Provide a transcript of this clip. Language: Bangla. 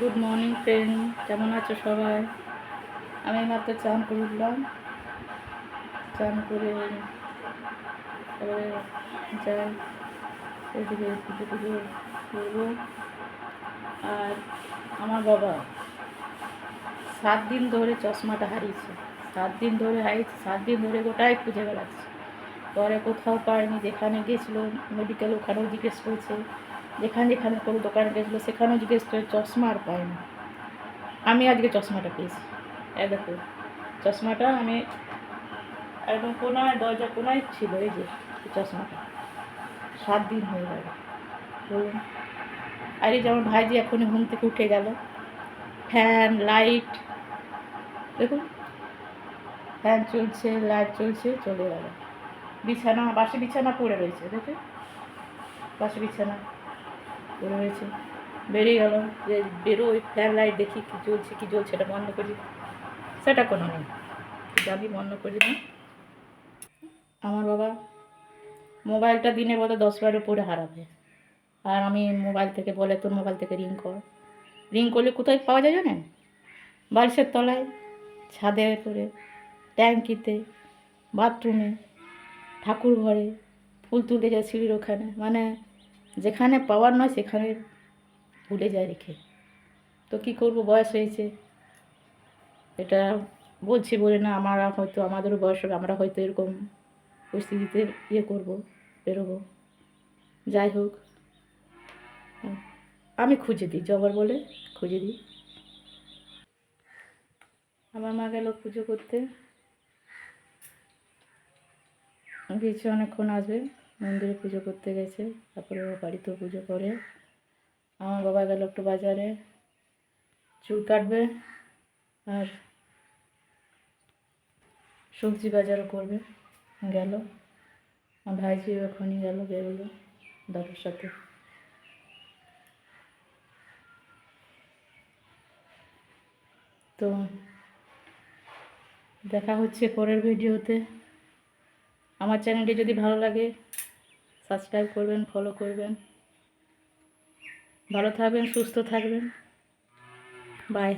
গুড মর্নিং ফ্রেন্ড কেমন আছো সবাই? আমি মাত্র চান করে উঠলাম। চান করে যাই ওইদিকে পুজো টুজো করব। আর আমার বাবা সাত দিন ধরে চশমাটা হারিয়েছে। সাত দিন ধরে হারিয়েছে, সাত দিন ধরে গোটাই খুঁজে বেড়াচ্ছে। পরে কোথাও পায়নি, যেখানে গেছিল মেডিকেল ওখানেও জিজ্ঞেস করছে। যেখানে যেখানে কোনো দোকানে গেছিল, সেখানেও জিজ্ঞেস করে চশমা আর পায়নি আমি আজকে চশমাটা পেয়েছি। এ দেখো, চশমাটা আমি একদম কোনায় দরজা কোনায় ছিল, এই যে চশমাটা। সাত দিন হয়ে গেল। বলুন আর এই যেমন ভাইজি এখনই ঘুম থেকে উঠে গেল। ফ্যান, লাইট, দেখুন, ফ্যান চলছে, লাইট চলছে, চলে গেল। বিছানা, বাসি বিছানা পড়ে রয়েছে দেখে বাসি বিছানা। রয়েছে বেরিয়ে গেল। যে বেরোই ফ্যান লাইট দেখি কী জ্বলছে কী জ্বলছে, এটা বন্ধ করি। সেটা কোনো নেই। যাবি বন্ধ করি না। আমার বাবা মোবাইলটা দিনে বোধহয় দশ বারের উপরে হারাবে। আর আমি মোবাইল থেকে বলে, তোর মোবাইল থেকে রিং কর। রিং করলে কোথায় পাওয়া যায় জানেন? বালিশের তলায়, ছাদের করে ট্যাঙ্কিতে, বাথরুমে ঠাকুর ঘরে ফুল তুলতে যায় সিঁড়ির ওখানে। মানে যেখানে পাওয়ার নয়, সেখানে ভুলে যায় রেখে। তো কী করব? বয়স হয়েছে। এটা বলছি বলে না, আমরা হয়তো, আমাদেরও বয়স হবে, আমরা হয়তো এরকম পরিস্থিতিতে ইয়ে করব, বেরোবো। যাই হোক। আমি খুঁজে দিই, জবর বলে খুঁজে দিই। আমার মা গেল পুজো করতে। গেছে অনেকক্ষণ আসবে। মন্দিরে পুজো করতে গেছে। তারপরে ও বাড়িতেও পুজো করে। আমার বাবা গেল একটু বাজারে। চুল কাটবে আর সবজি বাজারও করবে। গেল। আমার ভাইজি এখনই গেল বেরোলো দাদুর সাথে। তো দেখা হচ্ছে পরের ভিডিওতে। আমার চ্যানেলটি যদি ভালো লাগে সাবস্ক্রাইব করবেন ফলো করবেন। ভালো থাকবেন সুস্থ থাকবেন। বাই